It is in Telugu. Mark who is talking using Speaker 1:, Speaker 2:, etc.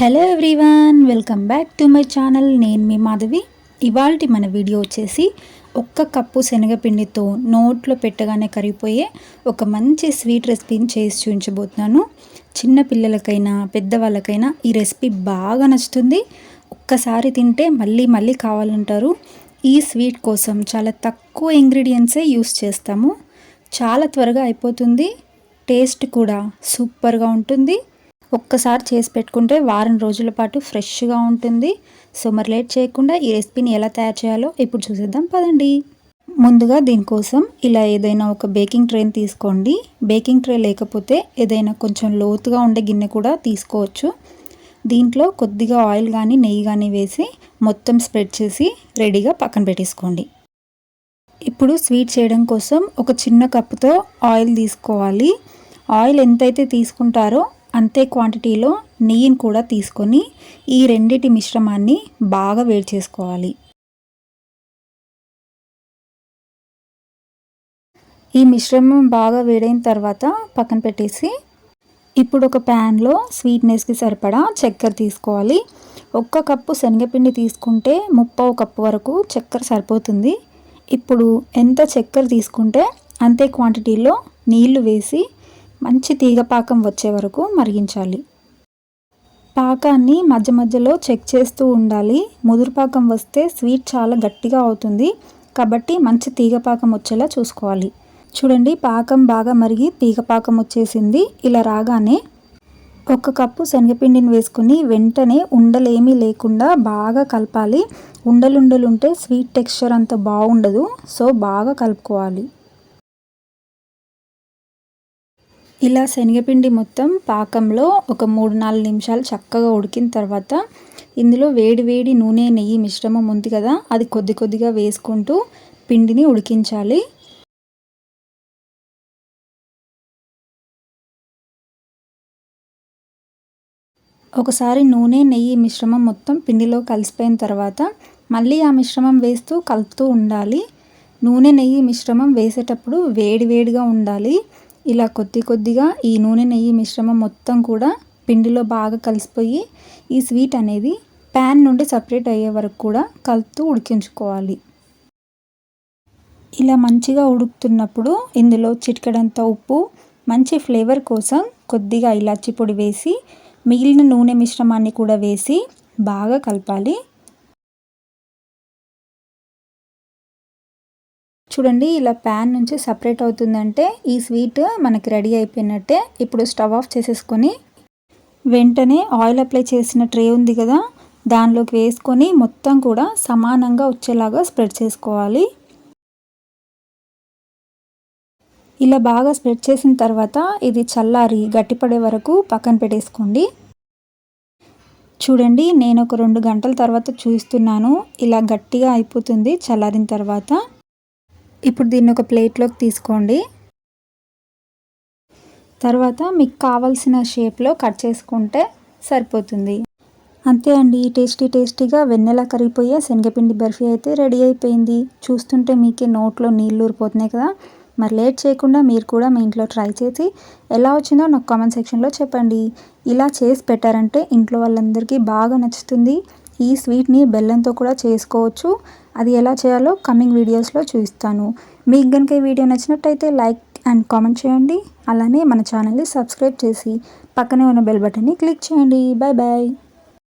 Speaker 1: Hello everyone welcome back to my channel నేను మీ మాధవి. ఇవాళ మన వీడియో వచ్చేసి ఒక్క కప్పు శనగపిండితో నోట్లో పెట్టగానే కరిగిపోయే ఒక మంచి స్వీట్ రెసిపీని చేసి చూపించబోతున్నాను. చిన్న పిల్లలకైనా పెద్దవాళ్ళకైనా ఈ రెసిపీ బాగా నచ్చుతుంది. ఒక్కసారి తింటే మళ్ళీ మళ్ళీ కావాలంటారు. ఈ స్వీట్ కోసం చాలా తక్కువ ఇంగ్రీడియంట్సే యూస్ చేస్తాము. చాలా త్వరగా అయిపోతుంది. టేస్ట్ కూడా సూపర్గా ఉంటుంది. ఒక్కసారి చేసి పెట్టుకుంటే వారం రోజుల పాటు ఫ్రెష్గా ఉంటుంది. సో మరి లేట్ చేయకుండా ఈ రెసిపీని ఎలా తయారు చేయాలో ఇప్పుడు చూసేద్దాం పదండి. ముందుగా దీనికోసం ఇలా ఏదైనా ఒక బేకింగ్ ట్రైన్ తీసుకోండి. బేకింగ్ ట్రే లేకపోతే ఏదైనా కొంచెం లోతుగా ఉండే గిన్నె కూడా తీసుకోవచ్చు. దీంట్లో కొద్దిగా ఆయిల్ కానీ నెయ్యి కానీ వేసి మొత్తం స్ప్రెడ్ చేసి రెడీగా పక్కన పెట్టేసుకోండి. ఇప్పుడు స్వీట్ చేయడం కోసం ఒక చిన్న కప్పుతో ఆయిల్ తీసుకోవాలి. ఆయిల్ ఎంతైతే తీసుకుంటారో అంతే క్వాంటిటీలో నెయ్యిని కూడా తీసుకొని ఈ రెండిటి మిశ్రమాన్ని బాగా వేడి చేసుకోవాలి. ఈ మిశ్రమం బాగా వేడైన తర్వాత పక్కన పెట్టేసి ఇప్పుడు ఒక ప్యాన్లో స్వీట్నెస్కి సరిపడా చక్కెర తీసుకోవాలి. ఒక్క కప్పు శనగపిండి తీసుకుంటే ముప్పవు కప్పు వరకు చక్కెర సరిపోతుంది. ఇప్పుడు ఎంత చక్కెర తీసుకుంటే అంతే క్వాంటిటీలో నీళ్ళు వేసి మంచి తీగపాకం వచ్చే వరకు మరిగించాలి. పాకాన్ని మధ్య మధ్యలో చెక్ చేస్తూ ఉండాలి. ముదురు పాకం వస్తే స్వీట్ చాలా గట్టిగా అవుతుంది. కాబట్టి మంచి తీగపాకం వచ్చేలా చూసుకోవాలి. చూడండి పాకం బాగా మరిగి తీగపాకం వచ్చేసింది. ఇలా రాగానే ఒక కప్పు శనగపిండిని వేసుకుని వెంటనే ఉండలేమీ లేకుండా బాగా కలపాలి. ఉండలుండలుంటే స్వీట్ టెక్స్చర్ అంత బాగుండదు. సో బాగా కలుపుకోవాలి. ఇలా శనగపిండి మొత్తం పాకంలో ఒక మూడు నాలుగు నిమిషాలు చక్కగా ఉడికిన తర్వాత ఇందులో వేడి వేడి నూనె నెయ్యి మిశ్రమం ఉంది కదా అది కొద్ది కొద్దిగా వేసుకుంటూ పిండిని ఉడికించాలి. ఒకసారి నూనె నెయ్యి మిశ్రమం మొత్తం పిండిలో కలిసిపోయిన తర్వాత మళ్ళీ ఆ మిశ్రమం వేస్తూ కలుపుతూ ఉండాలి. నూనె నెయ్యి మిశ్రమం వేసేటప్పుడు వేడి వేడిగా ఉండాలి. ఇలా కొద్ది కొద్దిగా ఈ నూనె నెయ్యి మిశ్రమం మొత్తం కూడా పిండిలో బాగా కలిసిపోయి ఈ స్వీట్ అనేది ప్యాన్ నుండి సపరేట్ అయ్యే వరకు కూడా కలుపుతూ ఉడికించుకోవాలి. ఇలా మంచిగా ఉడుకుతున్నప్పుడు ఇందులో చిటికడంత ఉప్పు మంచి ఫ్లేవర్ కోసం కొద్దిగా ఇలాచి పొడి వేసి మిగిలిన నూనె మిశ్రమాన్ని కూడా వేసి బాగా కలపాలి. చూడండి ఇలా ప్యాన్ నుంచి సపరేట్ అవుతుందంటే ఈ స్వీట్ మనకి రెడీ అయిపోయినట్టే. ఇప్పుడు స్టవ్ ఆఫ్ చేసేసుకొని వెంటనే ఆయిల్ అప్లై చేసిన ట్రే ఉంది కదా దానిలోకి వేసుకొని మొత్తం కూడా సమానంగా వచ్చేలాగా స్ప్రెడ్ చేసుకోవాలి. ఇలా బాగా స్ప్రెడ్ చేసిన తర్వాత ఇది చల్లారి గట్టిపడే వరకు పక్కన పెట్టేసుకోండి. చూడండి నేను ఒక రెండు గంటల తర్వాత చూస్తున్నాను ఇలా గట్టిగా అయిపోతుంది చల్లారిన తర్వాత. ఇప్పుడు దీన్ని ఒక ప్లేట్లోకి తీసుకోండి. తర్వాత మీకు కావాల్సిన షేప్లో కట్ చేసుకుంటే సరిపోతుంది. అంతే అండి టేస్టీ టేస్టీగా వెన్నెల కరిగిపోయే శనగపిండి బర్ఫీ అయితే రెడీ అయిపోయింది. చూస్తుంటే మీకే నోట్లో నీళ్ళు ఊరిపోతున్నాయి కదా. మరి లేట్ చేయకుండా మీరు కూడా మీ ఇంట్లో ట్రై చేసి ఎలా వచ్చిందో నాకు కామెంట్ సెక్షన్లో చెప్పండి. ఇలా చేసి పెట్టారంటే ఇంట్లో వాళ్ళందరికీ బాగా నచ్చుతుంది. ఈ స్వీట్ని బెల్లంతో కూడా చేసుకోవచ్చు. అది ఎలా చేయాలో కమింగ్ వీడియోస్లో చూపిస్తాను. మీకు కనుక ఈ వీడియో నచ్చినట్టయితే లైక్ అండ్ కామెంట్ చేయండి. అలానే మన ఛానల్ని సబ్స్క్రైబ్ చేసి పక్కనే ఉన్న బెల్ బటన్ని క్లిక్ చేయండి. Bye bye